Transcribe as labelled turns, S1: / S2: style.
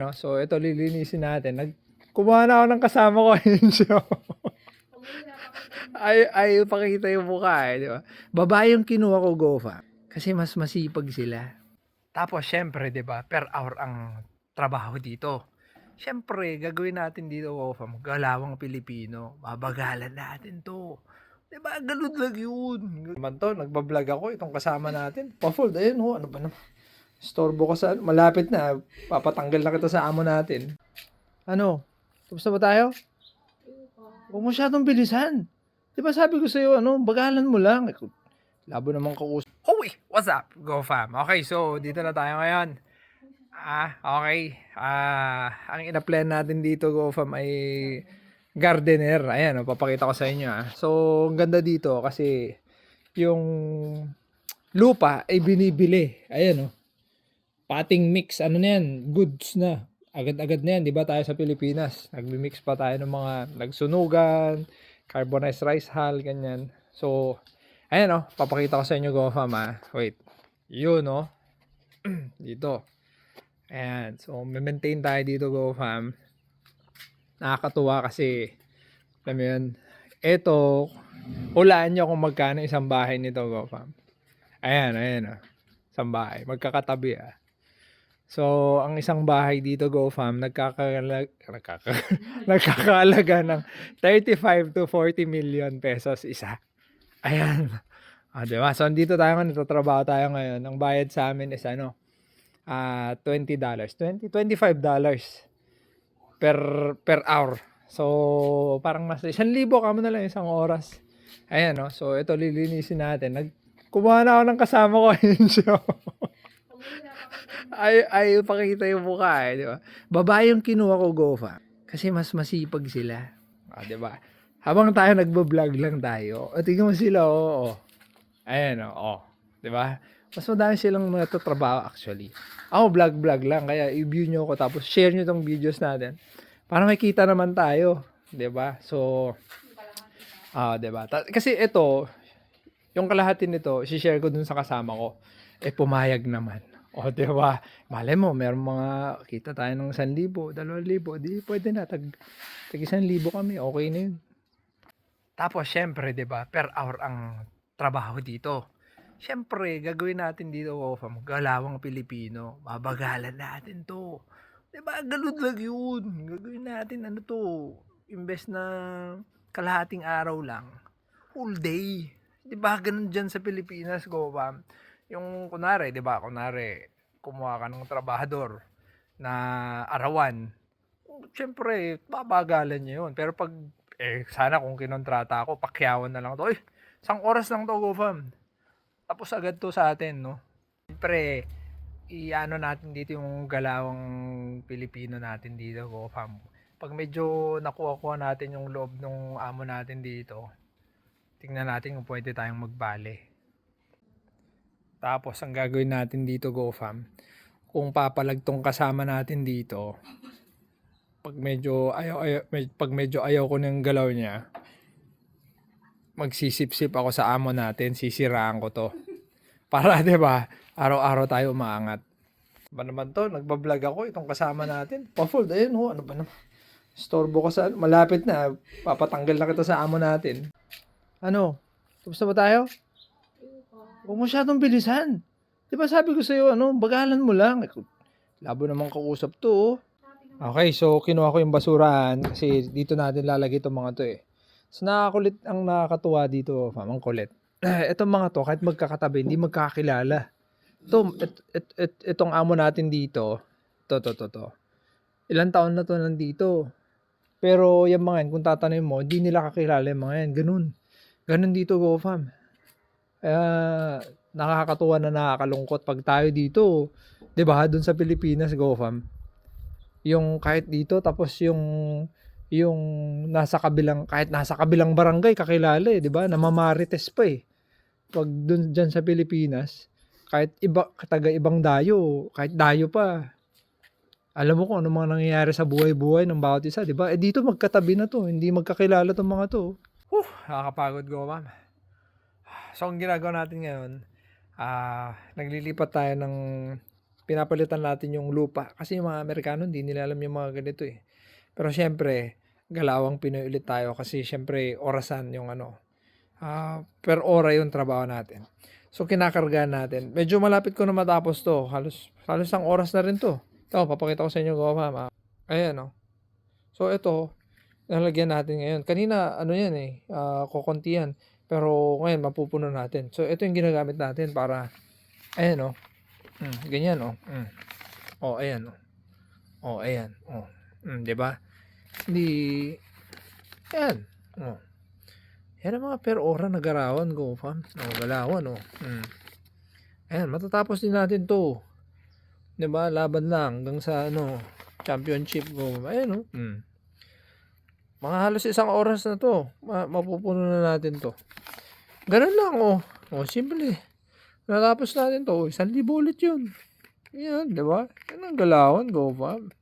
S1: No? So, ito lilinisin natin. Nag kumuha na ako ng kasama ko. Ayun siya. ay, ay, pakita yung mukha eh, di ba? Babae yung kinuha ko, Gofa. Kasi mas masipag sila. Tapos, syempre, di ba, per hour ang trabaho dito. Syempre, gagawin natin dito, Gofa, galawang Pilipino. Babagalan natin to. Di ba, ganun lang yun. Naman to, nagbablog ako, itong kasama natin. Pa-fold, ayun ho, ano ba naman. Storbo ko sa, malapit na, papatanggal na kita sa amo natin. Ano? Tapos na ba tayo? Huwag masyadong bilisan. Di ba sabi ko sa'yo, ano, bagalan mo lang. Labo naman kausap. Hoy! What's up? Go fam. Okay, so dito na tayo ngayon. Ah, okay. Ah, ang ina-plan natin dito, Go fam, ay gardener. Ayan, oh, papakita ko sa inyo. Ah. So, ang ganda dito kasi yung lupa ay binibili. Ayan, oh. Pating mix, ano na yan, goods na. Agad-agad na yan, di ba tayo sa Pilipinas? Nagmi-mix pa tayo ng mga nagsunugan, carbonized rice hull, ganyan. So, ayan oh, papakita ko sa inyo GoFam ah. Wait. Yun oh. dito. Ayan. So, maintain tayo dito GoFam. Nakakatuwa kasi, alam mo yun, eto, hulaan nyo kung magkano isang bahay nito GoFam. Ayan, ayan oh. Isang bahay. Magkakatabi ah. So, ang isang bahay dito, GoFam, nagkakalag, nagkaka, nagkakalaga ng 35 to 40 million pesos isa. Ayan. Ah, di ba? So, andito tayo ngayon, nagtatrabaho tayo ngayon. Ang bayad sa amin is ano, ah $20. 20, $25 per, per hour. So, parang mas, 1,000 kamo na lang isang oras. Ayan, no? So, ito lilinisin natin. Nag, kumuha na ako ng kasama ko. Ayun siya. Ay, ay, pakita yung mukha eh, di ba? Babae yung kinuha ko, Gofa. Kasi mas masipag sila. Ah, di ba? Habang tayo nagbo-vlog lang tayo, o, tingnan mo sila, oo. Oh, Ayan, oo. Oh, di ba? Mas madami silang natatrabaho actually. Ako, vlog-vlog lang. Kaya i-view nyo ko tapos share nyo tong videos natin. Para makita naman tayo. Di ba? So, ah, di ba? Kasi ito, yung kalahati nito, i-share ko dun sa kasama ko. Eh, pumayag naman. O, di ba? Malay mo, meron mga, kita tayo ng 1,000, 2,000, di pwede na, tag, tag 1,000 kami, okay na yun. Tapos, syempre, di ba, per hour ang trabaho dito. Syempre, gagawin natin dito, Wofam, galawang Pilipino, babagalan natin to. Di ba, ganun lang yun. Gagawin natin, ano to, imbes na kalahating araw lang, whole day. Di ba, ganun dyan sa Pilipinas, Wofam yung kunare, 'di ba? Kunare, kumuha ka ng trabahador na arawan. Siyempre, babagalan niya yun. Pero pag, eh, sana kung kinontrata ako, pakyawan na lang to. Eh, isang oras lang to, GoFam. Tapos agad to sa atin, no? Siyempre, i-ano natin dito yung galawang Pilipino natin dito, GoFam. Pag medyo nakuha-kuha natin yung loob ng amo natin dito, tingnan natin kung pwede tayong magbale. Tapos ang gagawin natin dito GoFam, kung papalag tong kasama natin dito, pag medyo ayaw, ayaw med- pag medyo ayaw ko ng galaw niya, magsisip-sip ako sa amo natin, sisiraan ko to. Para 'di ba, araw-araw tayo umaangat. Ba naman to, nagba-vlog ako itong kasama natin. Pa-fold ayun ho, ano ba naman. Storbo ko sa malapit na, papatanggal na kita sa amo natin. Ano? Tapos na ba tayo? Huwag masyadong bilisan. Di ba sabi ko sa'yo, ano, bagalan mo lang. Labo naman kausap to. oh. Okay, so kinuha ko yung basurahan kasi dito natin lalagay itong mga to eh. So nakakulit ang nakakatuwa dito, fam, ang kulit. Itong mga to, kahit magkakatabi, hindi magkakilala. Ito, et, et, et, itong amo natin dito, to, to, to, to. Ilang taon na to nandito. Pero yung mga yan, kung tatanungin mo, hindi nila kakilala yung mga yan. Ganun. Ganun dito, go Kaya nakakatuwa na nakakalungkot pag tayo dito, 'di ba? Doon sa Pilipinas, go fam. Yung kahit dito tapos yung yung nasa kabilang kahit nasa kabilang barangay kakilala eh, 'di ba? Namamarites pa eh. Pag doon diyan sa Pilipinas, kahit iba taga ibang dayo, kahit dayo pa. Alam mo kung ano mga nangyayari sa buhay-buhay ng bawat isa, 'di ba? Eh dito magkatabi na 'to, hindi magkakilala 'tong mga 'to. Huh, nakakapagod go, ma'am. So, ang ginagawa natin ngayon, ah naglilipat tayo ng pinapalitan natin yung lupa. Kasi yung mga Amerikano, hindi nila alam yung mga ganito eh. Pero syempre, galawang Pinoy ulit tayo kasi syempre orasan yung ano. ah, per ora yung trabaho natin. So kinakargahan natin. Medyo malapit ko na matapos to. Halos, halos ang oras na rin to. Ito, papakita ko sa inyo gawa mama. Ayan o. So ito, nalagyan natin ngayon. Kanina, ano yan eh, ah, kukunti yan. Pero ngayon, mapupuno natin. So ito yung ginagamit natin para, ayan o. Mm, ganyan o. Mm. O, ayan o. O, ayan. O. Mm, di ba? Hindi, ayan. O. Yan ang mga per ora na garawan ko, fam. O, galawan o. Mm. Ayan, matatapos din natin to. Di ba? Laban lang hanggang sa ano, championship ko. Ayan o. Mm. Mga halos isang oras na to. Ma- mapupuno na natin to. Ganun lang oh. Oh, simple. Natapos natin to. Isang libo yun. Yan, di ba? Yan ang galawan, go fam.